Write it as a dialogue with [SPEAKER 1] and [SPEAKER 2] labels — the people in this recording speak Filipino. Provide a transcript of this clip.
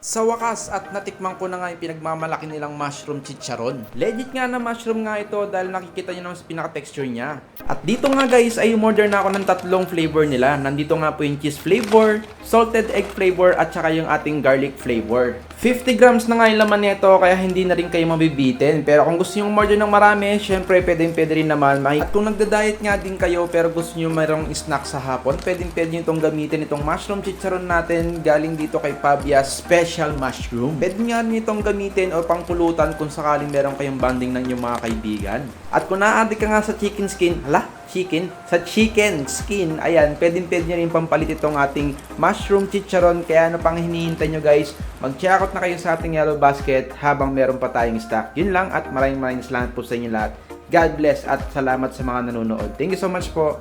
[SPEAKER 1] Sa wakas at natikman ko na nga yung pinagmamalaki nilang mushroom chicharon. Legit nga na mushroom nga ito dahil nakikita nyo naman sa pinaka-texture niya. At dito nga guys ay umorder na ako ng tatlong flavor nila. Nandito nga po yung cheese flavor, salted egg flavor at saka yung ating garlic flavor. 50 grams na nga yung laman nito kaya hindi na rin kayo mabibitin. Pero kung gusto nyo umorder ng marami, syempre pwedeng pwede rin naman. At kung nagda-diet nga din kayo pero gusto nyo mayroong snack sa hapon, pwedeng pwede nyo itong gamitin itong mushroom chicharon natin galing dito kay Pabia Special Mushroom. Pwede nga rin itong gamitin o pangpulutan kung sakaling meron kayong banding ng inyong mga kaibigan. At kung naadik ka nga sa chicken skin, hala, chicken? Sa chicken skin, ayan, pwedeng pwede nyo rin pampalit itong ating mushroom chicharon. Kaya ano pang hinihintay nyo guys, mag-check out na kayo sa ating yellow basket habang meron pa tayong stock. Yun lang at maraming maraming salamat po sa inyo lahat. God bless at salamat sa mga nanonood. Thank you so much po.